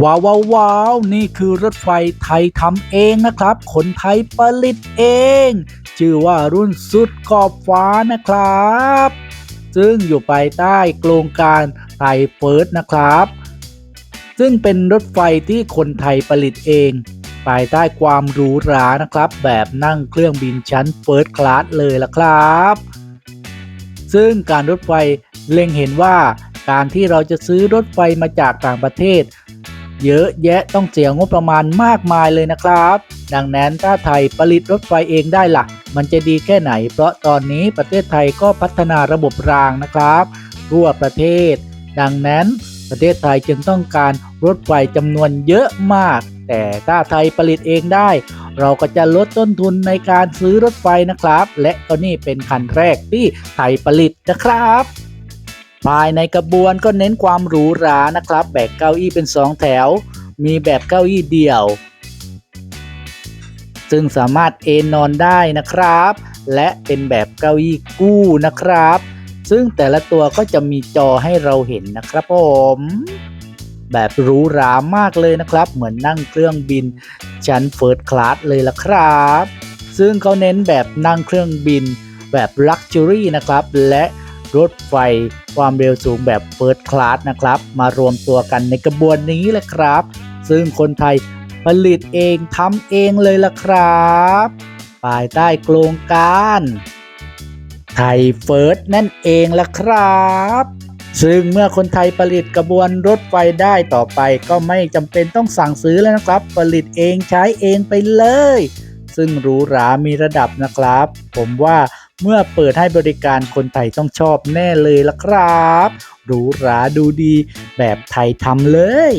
ว้าวว้าวาวนี่คือรถไฟไทยทำเองนะครับ คนไทยผลิตเอง ชื่อว่ารุ่นสุดขอบฟ้านะครับ ซึ่งอยู่ภายใต้โครงการไทยเฟิร์สนะครับ ซึ่งเป็นรถไฟที่คนไทยผลิตเองภายใต้ความหรูหรานะครับ แบบนั่งเครื่องบินชั้นเฟิร์สคลาสเลยละครับ ซึ่งการรถไฟเล็งเห็นว่าการที่เราจะซื้อรถไฟมาจากต่างประเทศ เยอะแยะต้องเสียงบประมาณมากมายเลยนะครับ ดังนั้นถ้าไทยผลิตรถไฟเองได้ล่ะ มันจะดีแค่ไหน เพราะตอนนี้ประเทศไทยก็พัฒนาระบบรางนะครับ ทั่วประเทศ ดังนั้นประเทศไทยจึงต้องการรถไฟจำนวนเยอะมาก แต่ถ้าไทยผลิตเองได้ เราก็จะลดต้นทุนในการซื้อรถไฟนะครับ และก็นี่เป็นคันแรกที่ไทยผลิตนะครับ ภายในกระบวนก็เน้นความหรูหรานะครับแบกเก้าอี้เป็นสองแถว มีแบบเก้าอี้เดี่ยว ซึ่งสามารถเอนนอนได้นะครับ และเป็นแบบเก้าอี้กู้นะครับ ซึ่งแต่ละตัวก็จะมีจอให้เราเห็นนะครับผมแบบหรูหรามากเลยนะครับ เหมือนนั่งเครื่องบินชั้นเฟิร์สคลาสเลยล่ะครับ ซึ่งเขาเน้นแบบนั่งเครื่องบินแบบลักชัวรี่นะครับ และ รถไฟความเร็วสูงแบบเฟิร์สคลาสนะครับ มารวมตัวกันในกระบวนนี้แหละครับ ซึ่งคนไทยผลิตเองทำเองเลยล่ะครับภายใต้โครงการไทยเฟิร์สนั่นเองล่ะครับ ซึ่งเมื่อคนไทยผลิตกระบวนรถไฟได้ต่อไปก็ไม่จำเป็นต้องสั่งซื้อแล้วนะครับ ผลิตเองใช้เองไปเลย ซึ่งหรูหรามีระดับนะครับ ผมว่า เมื่อเปิดให้บริการคนไทยต้องชอบแน่เลยล่ะครับหรูหราดูดีแบบไทยทำเลย